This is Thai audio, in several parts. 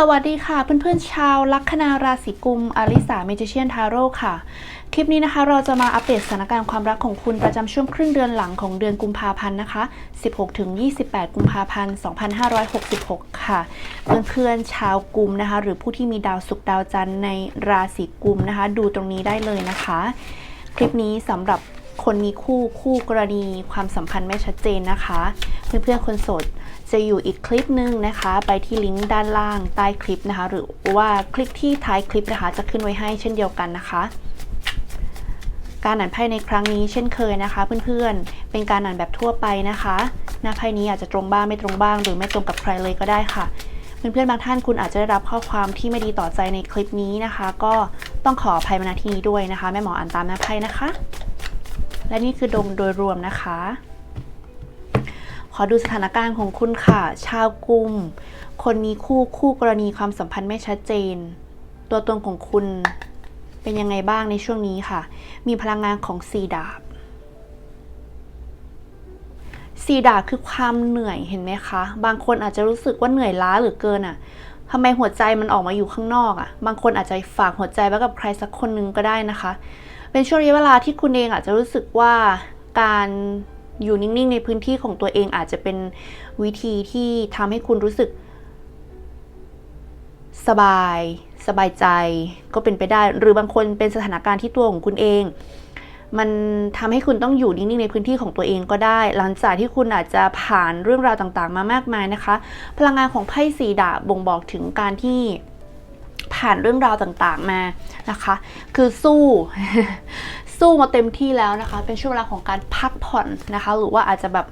สวัสดีค่ะเพื่อนๆชาวลัคนาราศีกุมอลิสาเมจิเชียนทาโร่ค่ะ คลิปนี้นะคะเราจะมาอัปเดตสถานการณ์ความรักของคุณประจำช่วงครึ่งเดือนหลังของเดือนกุมภาพันธ์นะคะ 16ถึง28 กุมภาพันธ์ 2566 ค่ะ เพื่อนๆชาวกุมนะคะ หรือผู้ที่มีดาวศุกร์ดาวจันทร์ในราศีกุมนะคะ ดูตรงนี้ได้เลยนะคะ คลิปนี้สำหรับ คนมีคู่คู่กรณีความสัมพันธ์ไม่ชัดเจนนะคะ เพื่อนๆคนโสดจะอยู่อีกคลิปหนึ่งนะคะ ไปที่ลิงก์ด้านล่างใต้คลิปนะคะ หรือว่าคลิกที่ท้ายคลิปนะคะ จะขึ้นไว้ให้เช่นเดียวกันนะคะ การอ่านไพ่ในครั้งนี้เช่นเคยนะคะ เพื่อนๆ เป็นการอ่านแบบทั่วไปนะคะ หน้าไพ่นี้อาจจะตรงบ้างไม่ตรงบ้าง หรือไม่ตรงกับใครเลยก็ได้ค่ะเพื่อนๆบางท่านคุณอาจจะได้รับข้อความที่ไม่ดีต่อใจในคลิปนี้นะคะ ก็ต้องขออภัยมาณที่นี้ด้วยนะคะแม่หมออ่านตามหน้าไพ่นะคะ และนี่คือดวงโดยรวมนะคะ ขอดูสถานการณ์ของคุณค่ะ ชาวกุม คนมีคู่คู่กรณีความสัมพันธ์ไม่ชัดเจน ตัวตนของคุณเป็นยังไงบ้างในช่วงนี้ค่ะ มีพลังงานของสีดาบสีดาบคือความเหนื่อยเห็นไหมคะ บางคนอาจจะรู้สึกว่าเหนื่อยล้าหลือเกินอะ่ะทำไมหัวใจมันออกมาอยู่ข้างนอกอะ่ะ บางคนอาจจะฝากหัวใจไว้กับใครสักคนนึงก็ได้นะคะ เป็นช่วงระยะเวลาที่คุณเองอาจจะรู้สึกว่าการอยู่นิ่งๆ ในพื้นที่ของตัวเองอาจจะเป็นวิธีที่ทำให้คุณรู้สึก สบาย สบายใจก็เป็นไปได้ หรือบางคนเป็นสถานการณ์ที่ตัวของคุณเอง มันทำให้คุณต้องอยู่นิ่งๆ ในพื้นที่ของตัวเองก็ได้ หลังจากที่คุณอาจจะผ่านเรื่องราวต่างๆ มามากมายนะคะ พลังงานของไพ่สีดาบบ่งบอกถึงการที่ ผ่านเรื่องราวต่างๆมานะคะ คือสู้สู้มาเต็มที่แล้วนะคะ เป็นช่วงเวลาของการพักผ่อนนะคะ หรือว่าอาจจะแบบ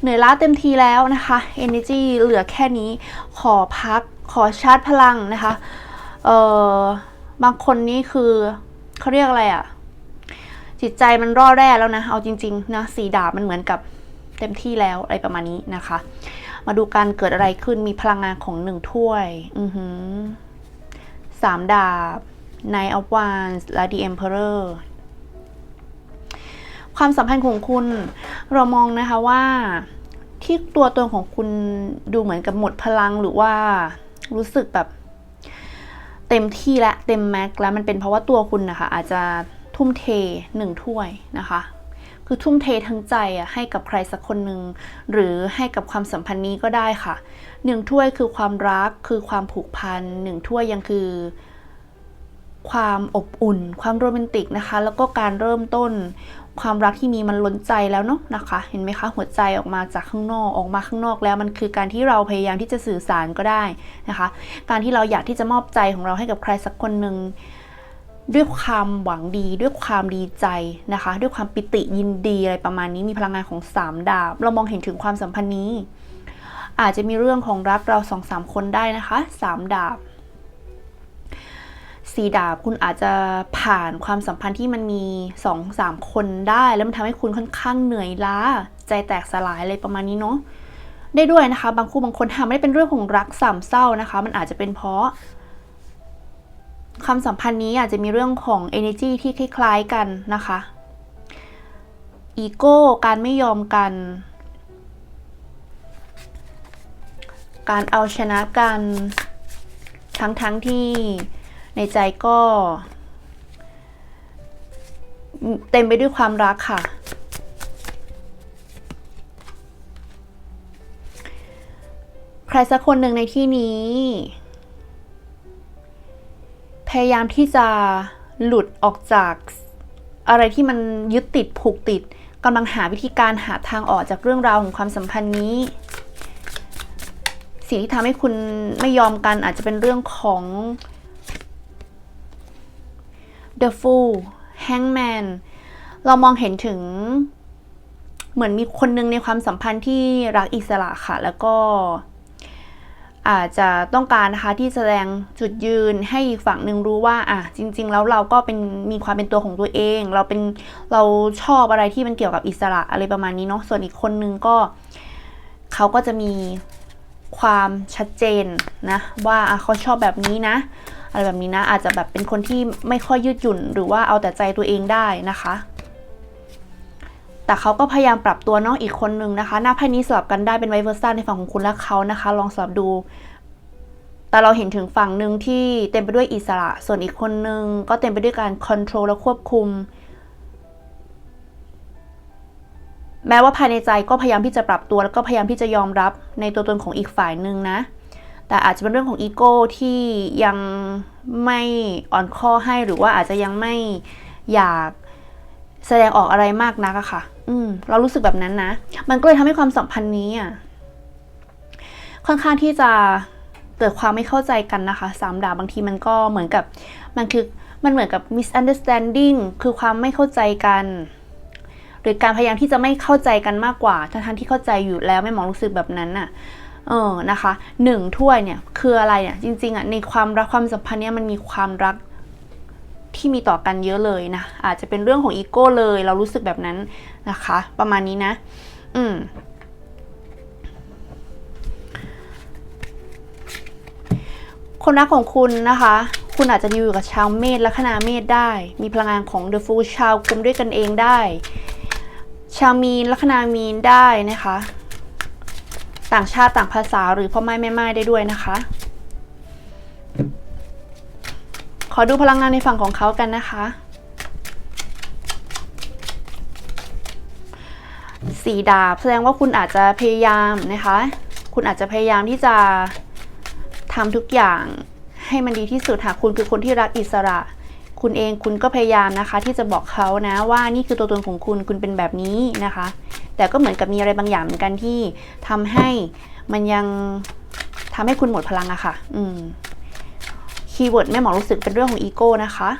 เหนื่อยล้าเต็มทีแล้วนะคะ energy เหลือแค่นี้ ขอพัก ขอชาร์จพลังนะคะ เอ่อ บางคนนี่คือเขาเรียกอะไรอะจิตใจมันร่อแร่แล้วนะ เอาจริงๆนะ สีดาบมันเหมือนกับเต็มที่แล้วอะไรประมาณนี้นะคะ มาดูการเกิดอะไรขึ้น มีพลังงานของหนึ่งถ้วย อือหือ สามดาบ Knight of Wands และ The Emperor ความสัมพันธ์ของคุณเรามองนะคะว่าที่ตัวตนของคุณดูเหมือนกับหมดพลังหรือว่ารู้สึกแบบเต็มที่และเต็มแม็กแล้วมันเป็นเพราะว่าตัวคุณนะคะ อาจจะทุ่มเทหนึ่งถ้วยนะคะ คือทุ่มเททั้งใจอะให้กับใครสักคนหนึ่งหรือให้กับความสัมพันธ์นี้ก็ได้ค่ะหนึ่งถ้วยคือความรักคือความผูกพันหนึ่งถ้วยยังคือ ความอบอุ่น ความโรแมนติกนะคะ แล้วก็การเริ่มต้นความรักที่มีมันล้นใจแล้วเนาะนะคะ เห็นไหมคะหัวใจออกมาจากข้างนอกออกมาข้างนอกแล้วมันคือการที่เราพยายามที่จะสื่อสารก็ได้นะคะ การที่เราอยากที่จะมอบใจของเราให้กับใครสักคนหนึ่ง ด้วยความหวังดี ด้วยความดีใจนะคะ ด้วยความปิติยินดีอะไรประมาณนี้มีพลังงานของสามดาบ เรามองเห็นถึงความสัมพันธ์นี้ อาจจะมีเรื่องของรักเราสองสามคนได้นะคะสามดาบสีดาบคุณอาจจะผ่านความสัมพันธ์ที่มันมี2อสามคนได้ แล้วมันทำให้คุณค่อนข้างเหนื่อยล้า ใจแตกสลายอะไรประมาณนี้เนาะได้ด้วยนะคะ บางคู่บางคนทำไม่ได้เป็นเรื่องของรักสามเศร้านะคะ มันอาจจะเป็นเพราะ ความสัมพันธ์นี้อาจจะมีเรื่องของ energy ที่คล้าย ๆ กันนะคะอีโก้การไม่ยอมกัน การเอาชนะกัน ทั้งๆทที่ในใจก็ เต็มไปด้วยความรักค่ะ ใครสักคนหนึ่งในที่นี้ ยายามที่จะหลุดออกจากอะไรที่มันยึดติดผูกติดกำลังหาวิธีการหาทางออกจากเรื่องราวของความสัมพันธ์นี้ สิ่งที่ทำให้คุณไม่ยอมกันอาจจะเป็นเรื่องของ The Fool Hangman เรามองเห็นถึงเหมือนมีคนหนึ่งในความสัมพันธ์ที่รักอิสระค่ะ แล้วก็ อาจจะต้องการนะคะที่แสดงจุดยืนให้อีกฝั่งหนึ่งรู้ว่าอะจริง ๆ แล้วเราก็เป็นมีความเป็นตัวของตัวเอง เราเป็นเราชอบอะไรที่มันเกี่ยวกับอิสระอะไรประมาณนี้เนาะส่วนอีกคนนึงก็เขาก็จะมีความชัดเจนนะว่าอะเขาชอบแบบนี้นะอะไรแบบนี้นะอาจจะแบบเป็นคนที่ไม่ค่อยยืดหยุ่นหรือว่าเอาแต่ใจตัวเองได้นะคะ แต่เขาก็พยายามปรับตัวเนาะอีกคนนึงนะคะ หน้าไพ่นี้สลับกันได้เป็นไวเวอร์ซันในฝั่งของคุณและเขานะคะ ลองสลับดู แต่เราเห็นถึงฝั่งหนึ่งที่เต็มไปด้วยอิสระ ส่วนอีกคนนึงก็เต็มไปด้วยการค o n t r o l และควบคุม แม้ว่าภายในใจก็พยายามที่จะปรับตัวแล้วก็พยายามที่จะยอมรับในตัวตนของอีกฝ่ายหนึ่งนะ แต่อาจจะเป็นเรื่องของอีโก้ที่ยังไม่อ่อนข้อให้หรือว่าอาจจะยังไม่อยากแสดงออกอะไรมากนักอะค่ะ อืม เรารู้สึกแบบนั้นนะ มันก็เลยทำให้ความสัมพันธ์นี้อะค่อนข้างที่จะเกิดความไม่เข้าใจกันนะคะสามดาบบางทีมันก็เหมือนกับ มันคือมันเหมือนกับ misunderstanding คือความไม่เข้าใจกัน หรือการพยายามที่จะไม่เข้าใจกันมากกว่าทั้งที่เข้าใจอยู่แล้วไม่มองรู้สึกแบบนั้นน่ะเออนะคะหนึ่งถ้วยเนี่ยคืออะไรเนี่ยจริงๆอะในความรักความสัมพันธ์เนี่ยมันมีความรัก ที่มีต่อกันเยอะเลยนะ อาจจะเป็นเรื่องของอีโก้เลย เรารู้สึกแบบนั้นนะคะ ประมาณนี้นะ อืมคนรักของคุณนะคะ คุณอาจจะอยู่กับชาวเมษและคณาเมษได้ มีพลังงานของ The Fool ชาวกลุ่มด้วยกันเองได้ ชาวมีนลัคนามีนได้นะคะ ต่างชาติต่างภาษาหรือพ่อไม้แม่ไม้ได้ด้วยนะคะ ขอดูพลังงานในฝั่งของเขากันนะคะ สีดาบแสดงว่าคุณอาจจะพยายามนะคะ คุณอาจจะพยายามที่จะทำทุกอย่างให้มันดีที่สุดหากคุณคือคนที่รักอิสระ คุณเองคุณก็พยายามนะคะ ที่จะบอกเขานะว่านี่คือตัวตนของคุณคุณเป็นแบบนี้นะคะ แต่ก็เหมือนกับมีอะไรบางอย่างเหมือนกันที่ทำให้มันยังทำให้คุณหมดพลังอะค่ะ อืม คีย์เวิร์ดแม่หมอรู้สึกเป็นเรื่องของอีโก้นะคะ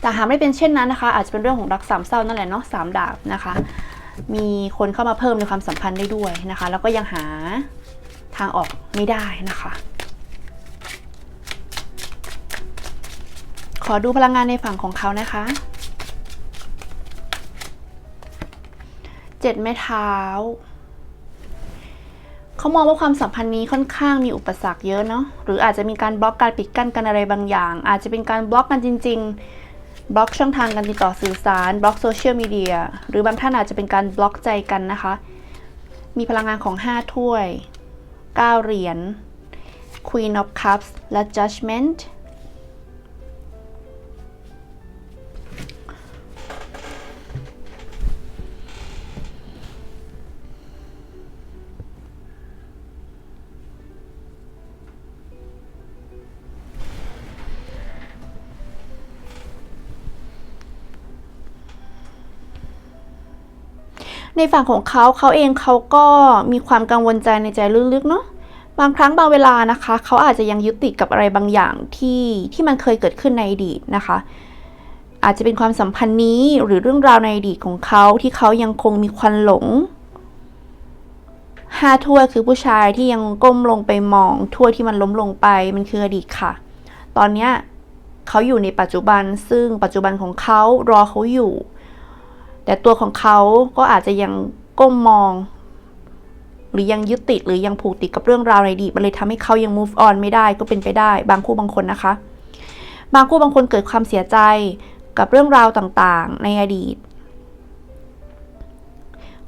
แต่หากไม่เป็นเช่นนั้นนะคะ อาจจะเป็นเรื่องของรักสามเศร้านั่นแหละเนาะสามดาบนะคะ มีคนเข้ามาเพิ่มในความสัมพันธ์ได้ด้วยนะคะ แล้วก็ยังหาทางออกไม่ได้นะคะ ขอดูพลังงานในฝั่งของเขานะคะเจ็ดไม้เท้า เขามองว่าความสัมพันธ์นี้ค่อนข้างมีอุปสรรคเยอะเนาะหรืออาจจะมีการบล็อกการปิดกั้นกันอะไรบางอย่าง อาจจะเป็นการบล็อกกันจริง ๆ บล็อกช่องทางการติดต่อสื่อสาร บล็อกโซเชียลมีเดียหรือบางท่านอาจจะเป็นการบล็อกใจกันนะคะ มีพลังงานของ 5 ถ้วย 9 เหรียญ Queen of Cups และ Judgment ในฝั่งของเขาเขาเองเขาก็มีความกังวลใจในใจลึกๆเนาะบางครั้งบางเวลานะคะ เขาอาจจะยังยึดติดกับอะไรบางอย่างที่ที่มันเคยเกิดขึ้นในอดีตนะคะ อาจจะเป็นความสัมพันธ์นี้หรือเรื่องราวในอดีตของเขาที่เขายังคงมีควันหลงห้าถ้วคือผู้ชายที่ยังก้มลงไปมองถ้วที่มันล้มลงไปมันคืออดีตค่ะ ตอนเนี้ยเขาอยู่ในปัจจุบันซึ่งปัจจุบันของเขารอเขาอยู่ แต่ตัวของเขาก็อาจจะยังก้มมอง หรือยังยึดติดหรือยังผูกติดกับเรื่องราวในอดีตมันเลยทำให้เขายัง move on ไม่ได้ก็เป็นไปได้ บางคู่บางคนนะคะ บางคู่บางคนเกิดความเสียใจกับเรื่องราวต่างๆ ในอดีต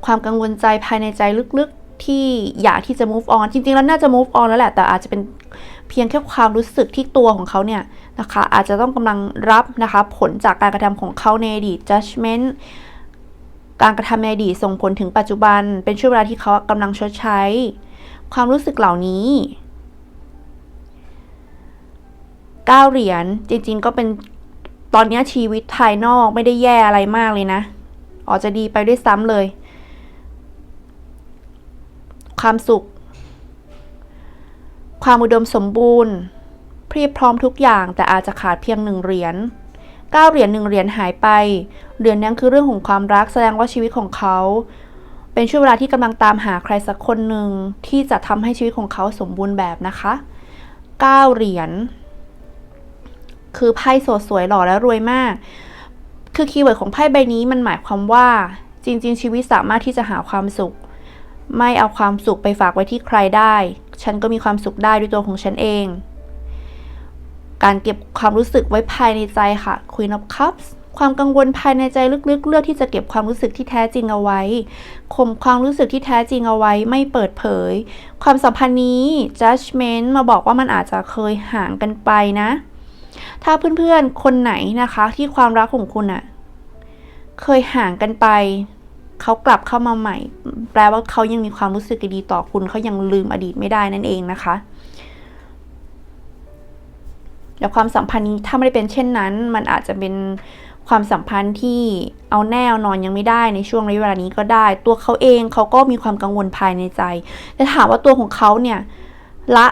ความกังวลใจภายในใจลึกๆที่อยากที่จะ move on จริงๆ แล้วน่าจะ move on แล้วแหละ แต่อาจจะเป็นเพียงแค่ความรู้สึกที่ตัวของเขาเนี่ยนะคะ อาจจะต้องกำลังรับนะคะ ผลจากการกระทำของเขาในอดีต judgment การกระทำในอดีตส่งผลถึงปัจจุบัน เป็นช่วงเวลาที่เขากำลังชดใช้ ความรู้สึกเหล่านี้ก้าเหรียญจริงๆก็เป็นตอนนี้ชีวิตภายนอกไม่ได้แย่อะไรมากเลยนะออกจะดีไปด้วยซ้ำเลย ความสุข ความอุดมสมบูรณ์ เพียบพร้อมทุกอย่างแต่อาจจะขาดเพียงหนึ่งเหรียญ เก้าเหรียญหนึ่งเหรียญหายไป เหรียญนั้นคือเรื่องของความรักแสดงว่าชีวิตของเขา เป็นช่วงเวลาที่กำลังตามหาใครสักคนหนึ่งที่จะทำให้ชีวิตของเขาสมบูรณ์แบบนะคะเก้าเหรียญคือไพ่สดสวยหล่อและรวยมาก คือคีย์เวิร์ดของไพ่ใบนี้มันหมายความว่า จริง ๆ ชีวิตสามารถที่จะหาความสุข ไม่เอาความสุขไปฝากไว้ที่ใครได้ ฉันก็มีความสุขได้ด้วยตัวของฉันเอง การเก็บความรู้สึกไว้ภายในใจค่ะ Queen of Cups ความกังวลภายในใจลึกๆ เลือกที่จะเก็บความรู้สึกที่แท้จริงเอาไว้ข่มความรู้สึกที่แท้จริงเอาไว้ไม่เปิดเผย ความสัมพันธ์นี้ judgment มาบอกว่ามันอาจจะเคยห่างกันไปนะ ถ้าเพื่อนๆ คนไหนนะคะที่ความรักของคุณอะเคยห่างกันไป เขากลับเข้ามาใหม่ แปลว่าเขายังมีความรู้สึกดีต่อคุณเขายังลืมอดีตไม่ได้นั่นเองนะคะ แต่ความสัมพันธ์นี้ถ้าไม่ได้เป็นเช่นนั้น มันอาจจะเป็นความสัมพันธ์ที่เอาแน่เอานอนยังไม่ได้ในช่วงระยะเวลานี้ก็ได้ ตัวเขาเองเขาก็มีความกังวลภายในใจ แต่ถามว่าตัวของเขาเนี่ยละ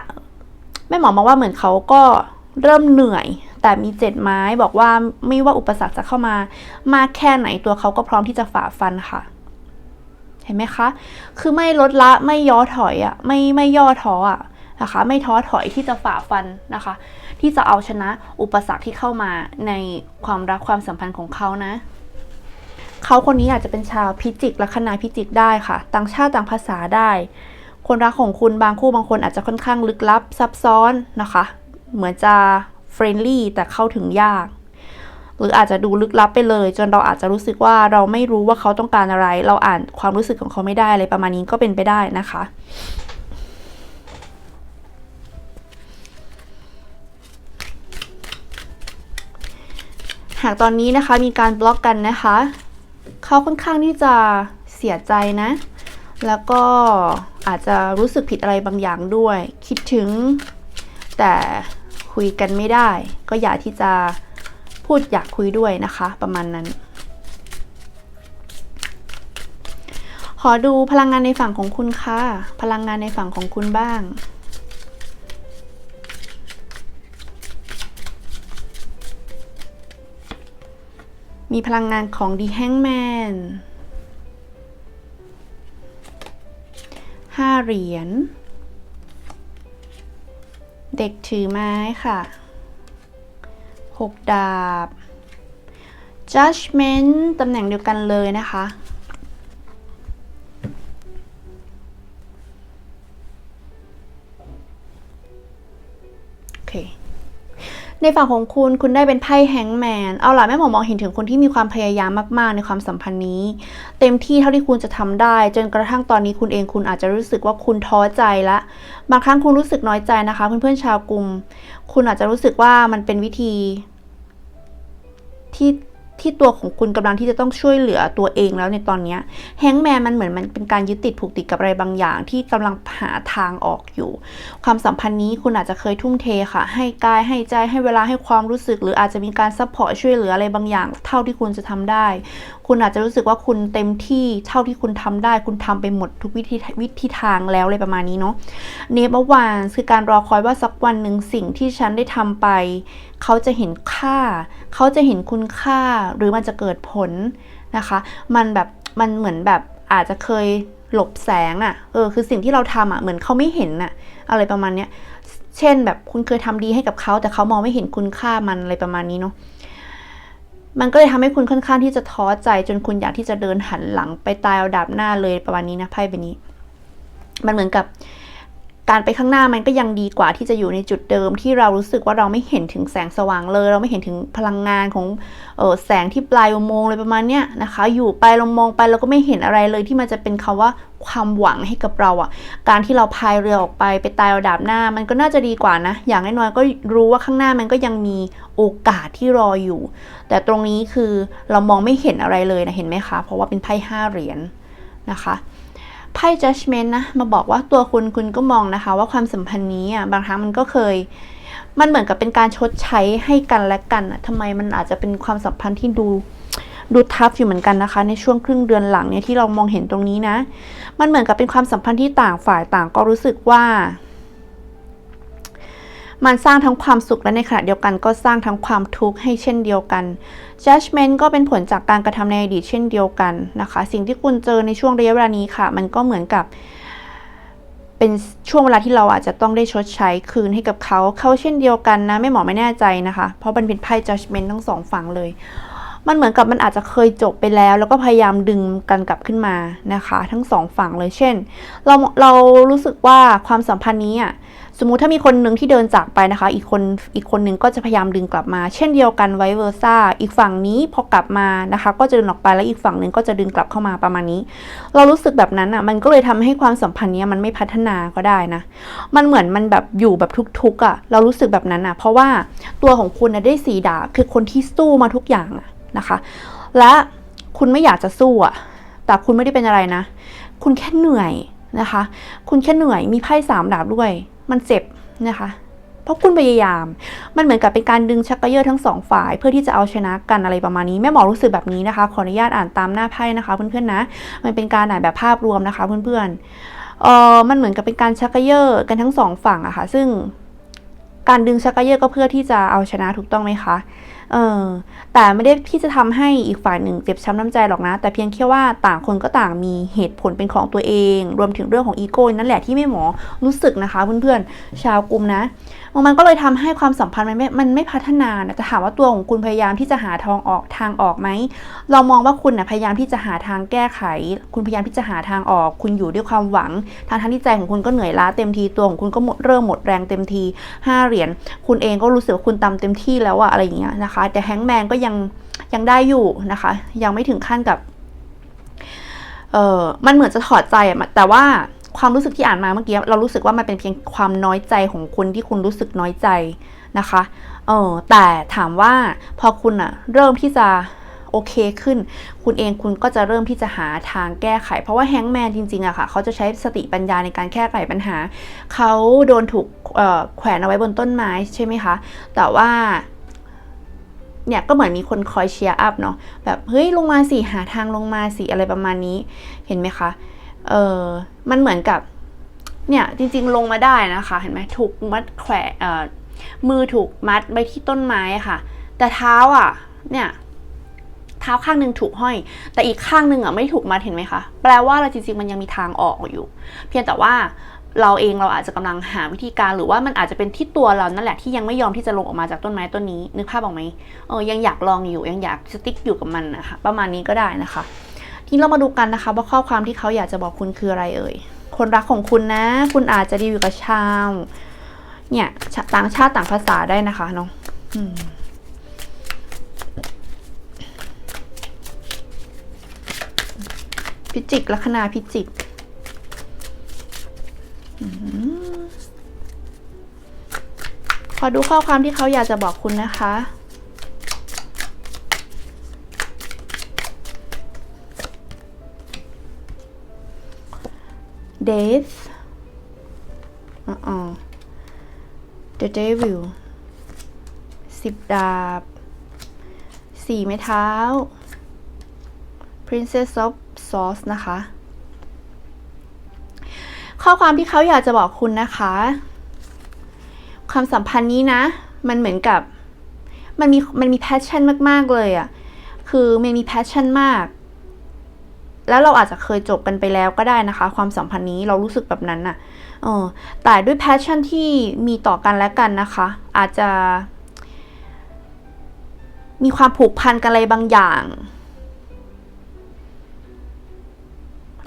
แม่หมอมองว่าเหมือนเขาก็เริ่มเหนื่อย แต่มีเจ็ดไม้บอกว่าไม่ว่าอุปสรรคจะเข้ามา มากแค่ไหนตัวเขาก็พร้อมที่จะฝ่าฟันค่ะ เห็นไหมคะ คือไม่ลดละไม่ย่อถอยอะ่ะไม่ไม่ย่อท้ออะนะคะ ไม่ท้อถอยที่จะฝ่าฟันนะคะ ที่จะเอาชนะอุปสรรคที่เข้ามาในความรักความสัมพันธ์ของเขานะเขาคนนี้อาจจะเป็นชาวพิจิกลัคนาพิจิกได้ค่ะ ต่างชาติต่างภาษาได้ คนรักของคุณบางคู่บางคนอาจจะค่อนข้างลึกลับซับซ้อนนะคะ เหมือนจะเฟรนลี่แต่เข้าถึงยาก หรืออาจจะดูลึกลับไปเลย จนเราอาจจะรู้สึกว่าเราไม่รู้ว่าเขาต้องการอะไร เราอ่านความรู้สึกของเขาไม่ได้อะไรประมาณนี้ก็เป็นไปได้นะคะ หากตอนนี้นะคะมีการบล็อกกันนะคะ เขาค่อนข้างที่จะเสียใจนะ แล้วก็อาจจะรู้สึกผิดอะไรบางอย่างด้วย คิดถึง แต่คุยกันไม่ได้ ก็อยากที่จะพูดอยากคุยด้วยนะคะ ประมาณนั้น ขอดูพลังงานในฝั่งของคุณค่ะ พลังงานในฝั่งของคุณบ้าง มีพลังงานของ The Hangman ห้าเหรียญ เด็กถือไม้ค่ะหกดาบ Judgment ตำแหน่งเดียวกันเลยนะคะ ในฝั่งของคุณคุณได้เป็นไพ่แฮงแมน เอาล่ะแม่หมอมองเห็นถึงคนที่มีความพยายามมากๆ ในความสัมพันธ์นี้ เต็มที่เท่าที่คุณจะทำได้ จนกระทั่งตอนนี้คุณเองคุณอาจจะรู้สึกว่าคุณท้อใจละ บางครั้งคุณรู้สึกน้อยใจนะคะ เพื่อนๆชาวกลุ่ม คุณอาจจะรู้สึกว่ามันเป็นวิธี ที่ ที่ตัวของคุณกำลังที่จะต้องช่วยเหลือตัวเองแล้วในตอนนี้แฮงแมนมันเหมือนมันเป็นการยึดติดผูกติดกับอะไรบางอย่าง ที่กำลังหาทางออกอยู่ ความสัมพันธ์นี้คุณอาจจะเคยทุ่มเทค่ะ ให้กายให้ใจให้เวลาให้ความรู้สึก หรืออาจจะมีการซัพพอร์ตช่วยเหลืออะไรบางอย่าง เท่าที่คุณจะทำได้ คุณอาจจะรู้สึกว่าคุณเต็มที่เท่าที่คุณทำได้ คุณทำไปหมดทุกวิธีวิธีทางแล้วอะไรประมาณนี้เนาะเนบวานคือการรอคอยว่าสักวันหนึ่งสิ่งที่ฉันได้ทำไป เขาจะเห็นค่า เขาจะเห็นคุณค่าหรือมันจะเกิดผลนะคะ มันแบบมันเหมือนแบบอาจจะเคยหลบแสงอะ่ะ เออ คือสิ่งที่เราทำอะ่ะ เหมือนเขาไม่เห็นอะ่ะ อะไรประมาณเนี้ย เช่นแบบคุณเคยทำดีให้กับเขา แต่เขามองไม่เห็นคุณค่ามันอะไรประมาณนี้เนาะ มันก็เลยทำให้คุณค่อนข้างที่จะท้อใจจนคุณอยากที่จะเดินหันหลังไปตายเอาดาบหน้าเลยประมาณนี้นะไพ่ใบนี้ มันเหมือนกับ การไปข้างหน้ามันก็ยังดีกว่าที่จะอยู่ในจุดเดิม ที่เรารู้สึกว่าเราไม่เห็นถึงแสงสว่างเลย เราไม่เห็นถึงพลังงานของออแสงที่ปลายอุโมงค์เลยประมาณเนี้ยนะคะ อยู่ไปเรามองไปเราก็ไม่เห็นอะไรเลยที่มันจะเป็นคำว่าความหวังให้กับเราอะ่ะ การที่เราพายเรือออกไปไปตายเอาดาบหน้า มันก็น่าจะดีกว่านะ อย่างน้อยๆก็รู้ว่าข้างหน้ามันก็ยังมีโอกาสที่รออยู่ แต่ตรงนี้คือเรามองไม่เห็นอะไรเลยนะเห็นไหมคะ เพราะว่าเป็นไพ่ห้าเหรียญนะคะ ไพ่ judgment นะมาบอกว่าตัวคุณคุณก็มองนะคะ ว่าความสัมพันธ์นี้อะบางครั้งมันก็เคย มันเหมือนกับเป็นการชดใช้ให้กันและกันอะทำไมมันอาจจะเป็นความสัมพันธ์ที่ดูดูทัฟอยู่เหมือนกันนะคะ ในช่วงครึ่งเดือนหลังเนี่ยที่เรามองเห็นตรงนี้นะ มันเหมือนกับเป็นความสัมพันธ์ที่ต่างฝ่ายต่างก็รู้สึกว่า มันสร้างทั้งความสุขและในขณะเดียวกันก็สร้างทั้งความทุกข์ให้เช่นเดียวกัน judgment ก็เป็นผลจากการกระทำในอดีตเช่นเดียวกันนะคะ สิ่งที่คุณเจอในช่วงระยะเวลานี้ค่ะ มันก็เหมือนกับเป็นช่วงเวลาที่เราอาจจะต้องได้ชดใช้คืนให้กับเขา เขาเช่นเดียวกันนะไม่หมอไม่แน่ใจนะคะ เพราะมันเป็นไพ่ judgment ทั้งสองฝั่งเลย มันเหมือนกับมันอาจจะเคยจบไปแล้ว แล้วก็พยายามดึงกันกลับขึ้นมานะคะ ทั้งสองฝั่งเลยเช่น เราเรารู้สึกว่าความสัมพันธ์นี้อะ สมมุติถ้ามีคนหนึ่งที่เดินจากไปนะคะ อีกคนอีกคนหนึ่งก็จะพยายามดึงกลับมา เช่นเดียวกันไวเวอร์ซ่าอีกฝั่งนี้พอกลับมานะคะ ก็จะเดินออกไปแล้วอีกฝั่งหนึ่งก็จะดึงกลับเข้ามาประมาณนี้ เรารู้สึกแบบนั้นอะมันก็เลยทำให้ความสัมพันธ์นี้มันไม่พัฒนาก็ได้นะ มันเหมือนมันแบบอยู่แบบทุกข์ๆอะ เรารู้สึกแบบนั้นอะ เพราะว่าตัวของคุณนะได้สีดาบคือคนที่สู้มาทุกอย่างอะนะคะ และคุณไม่อยากจะสู้อะแต่คุณไม่ได้เป็นอะไรนะ คุณแค่เหนื่อยนะคะ คุณแค่เหนื่อยมีไพ่สามดาบด้วย มันเจ็บนะคะ เพราะคุณพยายาม มันเหมือนกับเป็นการดึงชักกระเยอะทั้งสองฝ่ายเพื่อที่จะเอาชนะกันอะไรประมาณนี้แม่หมอรู้สึกแบบนี้นะคะ ขออนุญาตอ่านตามหน้าไพ่นะคะเพื่อนๆนะ มันเป็นการอ่านแบบภาพรวมนะคะ เพื่อนๆเออมันเหมือนกับเป็นการชักกระเยอะกันทั้งสองฝั่งอะค่ะ ซึ่งการดึงชักกระเยอะก็เพื่อที่จะเอาชนะถูกต้องไหมคะ เออแต่ไม่ได้ที่จะทำให้อีกฝ่ายหนึ่งเจ็บช้ำน้ำใจหรอกนะ แต่เพียงแค่ว่าต่างคนก็ต่างมีเหตุผลเป็นของตัวเอง รวมถึงเรื่องของอีโก้นั่นแหละที่แม่หมอรู้สึกนะคะเพื่อนๆชาวกลุ่มนะ มันก็เลยทำให้ความสัมพันธ์มันไม่ มันไม่พัฒนานะแต่ถามว่าตัวของคุณพยายามที่จะหาทางออกทางออกไหม เรามองว่าคุณนะพยายามที่จะหาทางแก้ไข คุณพยายามที่จะหาทางออก คุณอยู่ด้วยความหวัง ทางทางที่ใจของคุณก็เหนื่อยล้าเต็มที ตัวของคุณก็หมดเริ่มหมดแรงเต็มทีห้าเหรียญ คุณเองก็รู้สึกว่าคุณตำเต็มที่แล้วอะอะไรอย่างเงี้ยนะคะ แต่แฮงก์แมนก็ยังยังได้อยู่นะคะ ยังไม่ถึงขั้นกับ เออมันเหมือนจะถอดใจอะแต่ว่า ความรู้สึกที่อ่านมาเมื่อกี้เรารู้สึกว่ามันเป็นเพียงความน้อยใจของคุณที่คุณรู้สึกน้อยใจนะคะ เออแต่ถามว่าพอคุณอะเริ่มที่จะโอเคขึ้น คุณเองคุณก็จะเริ่มที่จะหาทางแก้ไข เพราะว่าแฮงแมนจริงๆอะค่ะ เขาจะใช้สติปัญญาในการแก้ไขปัญหา เขาโดนถูกแขวนเอาไว้บนต้นไม้ใช่ไหมคะ แต่ว่าเนี่ยก็เหมือนมีคนคอยเชียร์อัพเนาะแบบเฮ้ยลงมาสิหาทางลงมาสิอะไรประมาณนี้เห็นไหมคะ เออมันเหมือนกับ เนี่ยจริง ๆ ลงมาได้นะคะ เห็นไหมถูกมัดแขวเอ่อมือถูกมัดไปที่ต้นไม้ค่ะ แต่เท้าอะ เนี่ยเท้าข้างหนึ่งถูกห้อย แต่อีกข้างหนึ่งอะไม่ถูกมัดเห็นไหมคะ แปลว่าเราจริงๆมันยังมีทางออกอยู่ เพียงแต่ว่าเราเองเราอาจจะกำลังหาวิธีการหรือว่ามันอาจจะเป็นที่ตัวเรานั่นแหละที่ยังไม่ยอมที่จะลงออกมาจากต้นไม้ต้นนี้นึกภาพออกไหมเออยังอยากลองอยู่ยังอยากสติ๊กอยู่กับมันนะคะประมาณนี้ก็ได้นะคะ ทีนี้เรามาดูกันนะคะ ว่าข้อความที่เขาอยากจะบอกคุณคืออะไรเอ่ย คนรักของคุณนะ คุณอาจจะดีอยู่กับชาว เนี่ยต่างชาติต่างภาษาได้นะคะเนาะอืมพิจิกลัคนาพิจิกขอดูข้อความที่เขาอยากจะบอกคุณนะคะ death อ๋อ the devil สิบดาบสี่ไม้เท้า princess of swords นะคะ ข้อความที่เขาอยากจะบอกคุณนะคะ ความสัมพันธ์นี้นะ มันเหมือนกับ มันมี มันมี passion มาก ๆ เลยอะ่ะ คือมันมี passion มาก แล้วเราอาจจะเคยจบกันไปแล้วก็ได้นะคะ ความสัมพันธ์นี้เรารู้สึกแบบนั้นน่ะเออแต่ด้วยแพชชั่นที่มีต่อกันและกันนะคะ อาจจะ มีความผูกพันกันอะไรบางอย่าง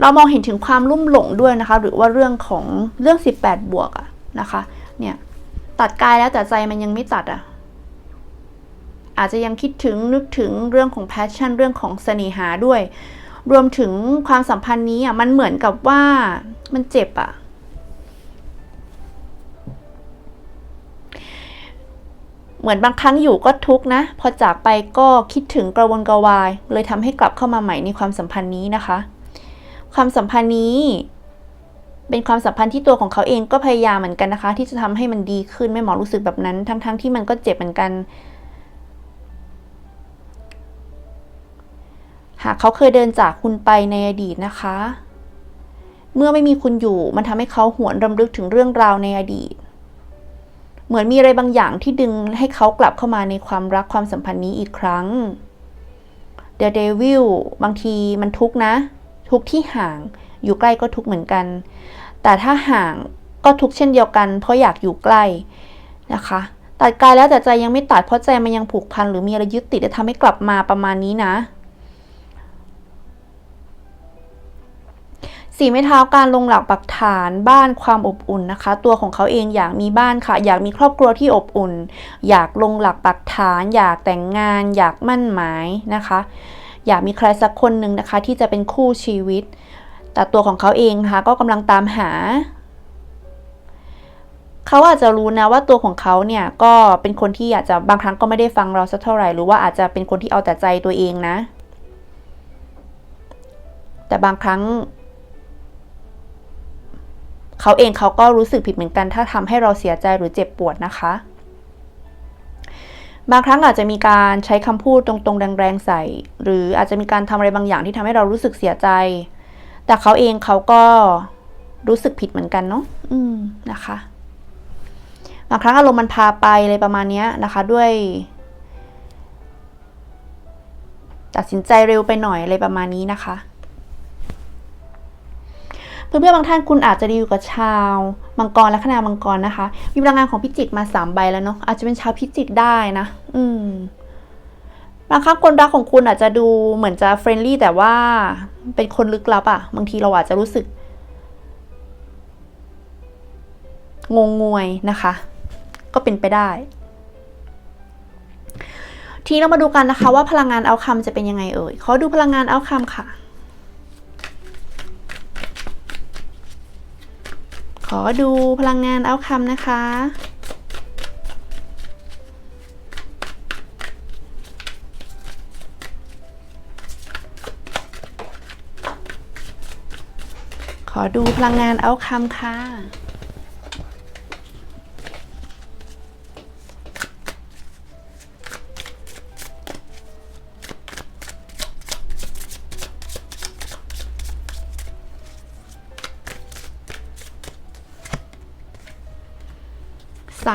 เรามองเห็นถึงความลุ่มหลงด้วยนะคะ หรือว่าเรื่องของเรื่อง 18 บวกอะนะคะ เนี่ย ตัดกายแล้วแต่ใจมันยังไม่ตัดอะอาจจะยังคิดถึงนึกถึงเรื่องของแพชชั่นเรื่องของเสน่หาด้วย รวมถึงความสัมพันธ์นี้อะมันเหมือนกับว่ามันเจ็บอะเหมือนบางครั้งอยู่ก็ทุกนะ พอจากไปก็คิดถึงกระวนกระวาย เลยทำให้กลับเข้ามาใหม่ในความสัมพันธ์นี้นะคะ ความสัมพันธ์นี้ เป็นความสัมพันธ์ที่ตัวของเขาเองก็พยายามเหมือนกันนะคะ ที่จะทำให้มันดีขึ้นไม่หมอรู้สึกแบบนั้น ทั้งๆทที่มันก็เจ็บเหมือนกัน หากเขาเคยเดินจากคุณไปในอดีตนะคะ เมื่อไม่มีคุณอยู่ มันทำให้เขาหวนรำลึกถึงเรื่องราวในอดีต เหมือนมีอะไรบางอย่างที่ดึงให้เขากลับเข้ามาในความรักความสัมพันธ์นี้อีกครั้ง The Devil บางทีมันทุกข์นะ ทุกข์ที่ห่าง อยู่ใกล้ก็ทุกข์เหมือนกัน แต่ถ้าห่างก็ทุกข์เช่นเดียวกัน เพราะอยากอยู่ใกล้นะคะตัดกายแล้วแต่ใจยังไม่ตัดเพราะใจมันยังผูกพันหรือมีอะไรยึดติดจะทำให้กลับมาประมาณนี้นะ สี่ไม้เท้าการลงหลักปักฐานบ้านความอบอุ่นนะคะ ตัวของเขาเองอยากมีบ้านค่ะ อยากมีครอบครัวที่อบอุ่น อยากลงหลักปักฐาน อยากแต่งงาน อยากมั่นหมายนะคะ อยากมีใครสักคนหนึ่งนะคะ ที่จะเป็นคู่ชีวิต แต่ตัวของเขาเองนะคะก็กำลังตามหาเขาอาจจะรู้นะว่าตัวของเขาเนี่ยก็เป็นคนที่อาจจะบางครั้งก็ไม่ได้ฟังเราสักเท่าไหร่หรือว่าอาจจะเป็นคนที่เอาแต่ใจตัวเองนะ แต่บางครั้ง เขาเองเขาก็รู้สึกผิดเหมือนกัน ถ้าทำให้เราเสียใจหรือเจ็บปวดนะคะ บางครั้งอาจจะมีการใช้คำพูดตรงๆ แรงๆใส่ หรืออาจจะมีการทำอะไรบางอย่างที่ทำให้เรารู้สึกเสียใจ แต่เขาเองเขาก็รู้สึกผิดเหมือนกันเนาะอืมนะคะบางครั้งอารมณ์มันพาไปอะไรประมาณนี้นะคะด้วย ตัดสินใจเร็วไปหน่อยอะไรประมาณนี้นะคะ เพื่อนๆบางท่านคุณอาจจะดีอยู่กับชาวมังกรและคณะมังกรนะคะ มีพลังงานของพิจิกมาสามใบแล้วเนาะอาจจะเป็นชาวพิจิกได้นะ อืมบางครั้งคนรักของคุณอาจจะดูเหมือนจะเฟรนลี่แต่ว่าเป็นคนลึกลับอะ่ะบางทีเราอาจจะรู้สึก งงงวยนะคะ ก็เป็นไปได้ ทีนี้เรามาดูกันนะคะ ว่าพลังงานเอาคำจะเป็นยังไงเอ่ยขอดูพลังงานเอาคำค่ะ ขอดูพลังงานเอาคำนะคะขอดูพลังงานเอาคำค่ะ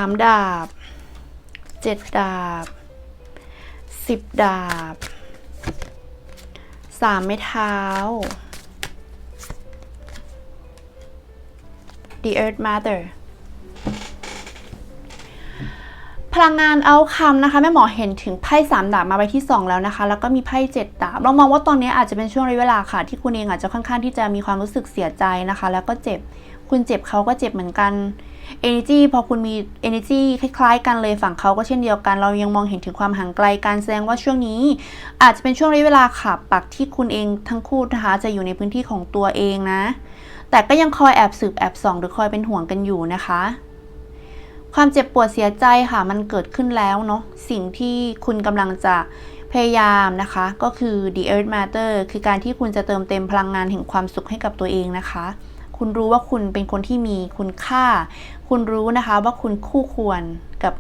ามดาบเจ็ดดาบสิบดาบสามไม้เท้า The Earth Mother พลังงานเอาคำนะคะแม่หมอเห็นถึงไพ่สามดาบมาใบที่ 2 แล้วนะคะ แล้วก็มีไพ่เจ็ดดาบเรามองว่าตอนนี้อาจจะเป็นช่วงระยะเวลาค่ะ ที่คุณเองอาจจะค่อนข้างที่จะมีความรู้สึกเสียใจนะคะ แล้วก็เจ็บคุณเจ็บเขาก็เจ็บเหมือนกัน energy พอคุณมี energy คล้ายๆ กันเลยฝั่งเขาก็เช่นเดียวกัน เรายังมองเห็นถึงความห่างไกลการแสดงว่าช่วงนี้ อาจจะเป็นช่วงระยะเวลาค่ะปักที่คุณเองทั้งคู่นะคะจะอยู่ในพื้นที่ของตัวเองนะ แต่ก็ยังคอยแอบสืบแอบส่อง หรือคอยเป็นห่วงกันอยู่นะคะ ความเจ็บปวดเสียใจค่ะมันเกิดขึ้นแล้วเนาะสิ่งที่คุณกำลังจะพยายามนะคะก็คือ the earth matter คือการที่คุณจะเติมเต็มพลังงานแห่งความสุขให้กับตัวเองนะคะ คุณรู้ว่าคุณเป็นคนที่มีคุณค่า คุณรู้นะคะว่าคุณคู่ควรกับ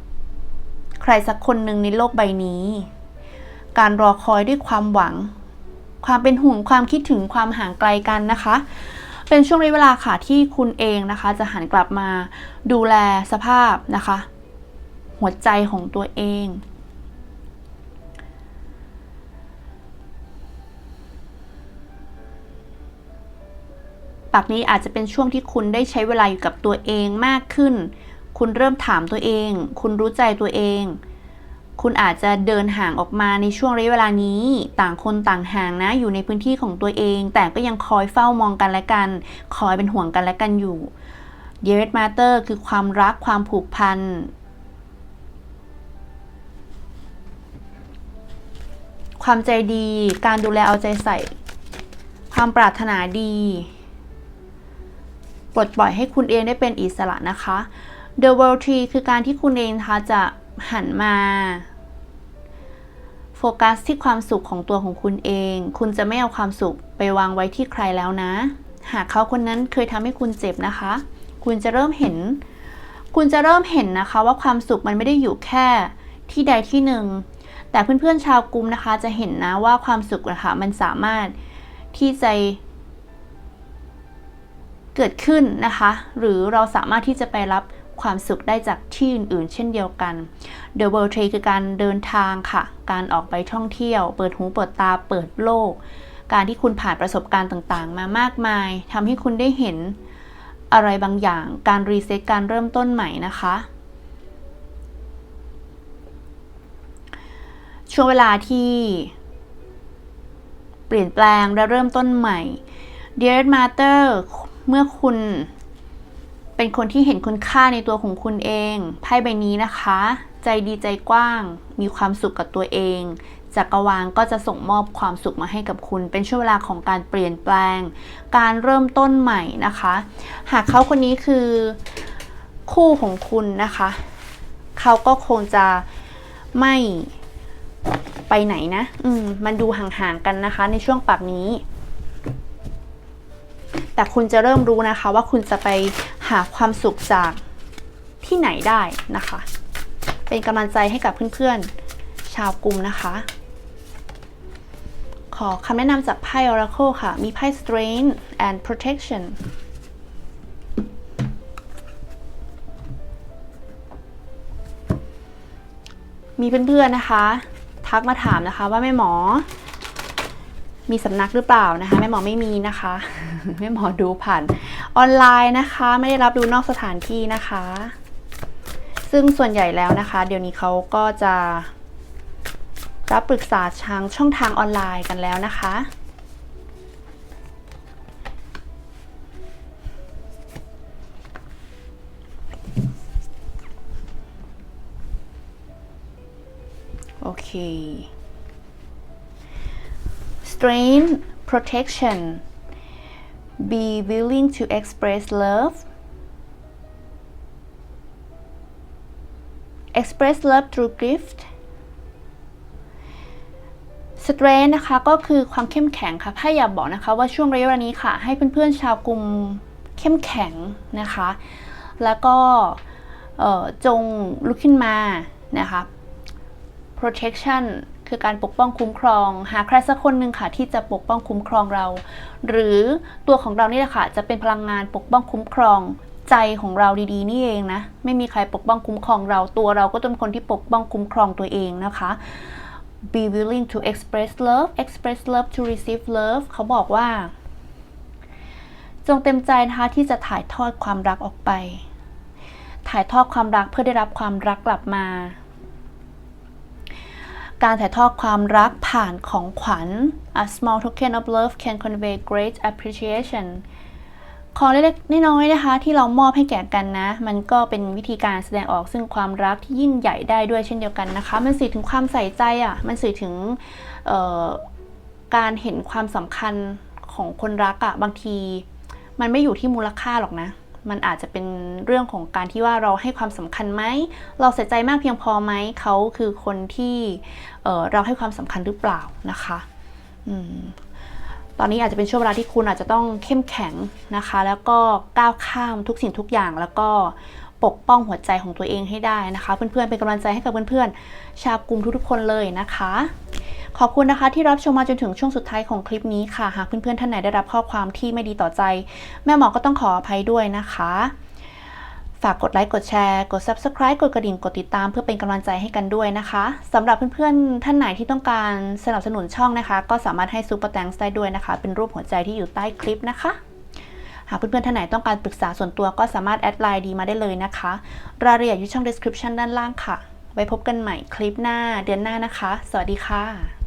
ใครสักคนหนึ่งในโลกใบนี้ การรอคอยด้วยความหวัง ความเป็นห่วงความคิดถึงความห่างไกลกันนะคะ เป็นช่วงระยะเวลาค่ะที่คุณเองนะคะ จะหันกลับมาดูแลสภาพนะคะ หัวใจของตัวเอง ปักนี้อาจจะเป็นช่วงที่คุณได้ใช้เวลาอยู่กับตัวเองมากขึ้น คุณเริ่มถามตัวเอง คุณรู้ใจตัวเอง คุณอาจจะเดินห่างออกมาในช่วงระยะเวลานี้ ต่างคนต่างห่างนะ อยู่ในพื้นที่ของตัวเอง แต่ก็ยังคอยเฝ้ามองกันและกัน คอยเป็นห่วงกันและกันอยู่ d e a r e t Matter คือความรักความผูกพันความใจดี การดูแลเอาใจใส่ ความปรารถนาดี ปลดปล่อยให้คุณเองได้เป็นอิสระนะคะ The World Tree คือการที่คุณเองนะคะจะหันมาโฟกัสที่ความสุขของตัวของคุณเอง คุณจะไม่เอาความสุขไปวางไว้ที่ใครแล้วนะ หากเขาคนนั้นเคยทำให้คุณเจ็บนะคะ คุณจะเริ่มเห็น คุณจะเริ่มเห็นนะคะว่าความสุขมันไม่ได้อยู่แค่ที่ใดที่หนึ่ง แต่เพื่อนๆชาวกลุ่มนะคะจะเห็นนะว่าความสุขนะคะมันสามารถที่จะ เกิดขึ้นนะคะ หรือเราสามารถที่จะไปรับความสุขได้จากที่อื่นๆ เช่นเดียวกัน The World Trade คือการเดินทางค่ะ การออกไปท่องเที่ยว เปิดหูเปิดตา เปิดโลก การที่คุณผ่านประสบการณ์ต่างๆ มามากมาย ทำให้คุณได้เห็นอะไรบางอย่าง การรีเซ็ตการเริ่มต้นใหม่นะคะ ช่วงเวลาที่ เปลี่ยนแปลงและเริ่มต้นใหม่ Dear Master เมื่อคุณเป็นคนที่เห็นคุณค่าในตัวของคุณเอง ไพ่ใบนี้นะคะ ใจดีใจกว้าง มีความสุขกับตัวเองจักรวาลก็จะส่งมอบความสุขมาให้กับคุณ เป็นช่วงเวลาของการเปลี่ยนแปลง การเริ่มต้นใหม่นะคะ หากเขาคนนี้คือคู่ของคุณนะคะ เขาก็คงจะไม่ไปไหนนะ อืม มันดูห่างๆกันนะคะ ในช่วงปากนี้ แต่คุณจะเริ่มรู้นะคะว่าคุณจะไปหาความสุขจากที่ไหนได้นะคะ เป็นกำลังใจให้กับเพื่อนๆ ชาวกลุ่มนะคะ ขอคำแนะนำจากไพ่ Oracle ค่ะ มีไพ่ Strength and Protection มีเพื่อนๆนะคะ ทักมาถามนะคะว่าแม่หมอ มีสำนักหรือเปล่านะคะแม่หมอไม่มีนะคะแม่หมอดูผ่านออนไลน์นะคะ ไม่ได้รับดูนอกสถานที่นะคะ ซึ่งส่วนใหญ่แล้วนะคะ เดี๋ยวนี้เขาก็จะรับปรึกษาทางช่องทางออนไลน์กันแล้วนะคะโอเค strength protection be willing to express love express love through gift strength นะคะก็คือความเข้มแข็งค่ะไพ่อยากบอกนะคะว่าช่วงระยะเวลานี้ค่ะ ให้เพื่อนๆชาวกลุ่มเข้มแข็งนะคะ แล้วก็จงลุกขึ้นมานะคะ protection คือการปกป้องคุ้มครอง หาใครสักคนหนึ่งค่ะที่จะปกป้องคุ้มครองเรา หรือตัวของเรานี่แหละค่ะจะเป็นพลังงานปกป้องคุ้มครองใจของเราดีๆ นี่เองนะ ไม่มีใครปกป้องคุ้มครองเราตัวเราก็ต้องเป็นคนที่ปกป้องคุ้มครองตัวเองนะคะ be willing to express love express love to receive love เขาบอกว่า จงเต็มใจนะคะที่จะถ่ายทอดความรักออกไป ถ่ายทอดความรักเพื่อได้รับความรักกลับมา การถ่ายทอดความรักผ่านของขวัญ a small token of love can convey great appreciation ของเล็กๆน้อยๆนะคะ ที่เรามอบให้แก่กันนะ มันก็เป็นวิธีการแสดงออกซึ่งความรักที่ยิ่งใหญ่ได้ด้วยเช่นเดียวกันนะคะ มันสื่อถึงความใส่ใจอะ่ะ มันสื่อถึงการเห็นความสำคัญของคนรักอะ่ะ บางที มันไม่อยู่ที่มูลค่าหรอกนะ มันอาจจะเป็นเรื่องของการที่ว่าเราให้ความสำคัญไหม เราใส่ใจมากเพียงพอไหม เขาคือคนที่เเราให้ความสำคัญหรือเปล่านะคะอตอนนี้อาจจะเป็นช่วงเวลาที่คุณอาจจะต้องเข้มแข็งนะคะ แล้วก็ก้าวข้ามทุกสิ่งทุกอย่างแล้วก็ปกป้องหัวใจของตัวเองให้ได้นะคะ เพื่อนๆเป็นกำลังใจให้กับเพื่อนๆชาวกลุ่มทุกๆคนเลยนะคะ ขอบคุณนะคะที่รับชมมาจนถึงช่วงสุดท้ายของคลิปนี้ค่ะ หากเพื่อนๆท่านไหนได้รับข้อความที่ไม่ดีต่อใจ แม่หมอก็ต้องขออภัยด้วยนะคะ ฝากกดไลค์กดแชร์กด Subscribe กดกระดิ่งกดติดตามเพื่อเป็นกำลังใจให้กันด้วยนะคะสำหรับเพื่อนๆท่านไหนที่ต้องการสนับสนุนช่องนะคะ ก็สามารถให้ซูเปอร์แตงได้ด้วยนะคะ เป็นรูปหัวใจที่อยู่ใต้คลิปนะคะหากเพื่อนๆท่านไหนต้องการปรึกษาส่วนตัวก็สามารถแอดไลน์ดีมาได้เลยนะคะ รายละเอียดอยู่ช่อง description ด้านล่างค่ะ ไว้พบกันใหม่คลิปหน้าเดือนหน้านะคะ สวัสดีค่ะ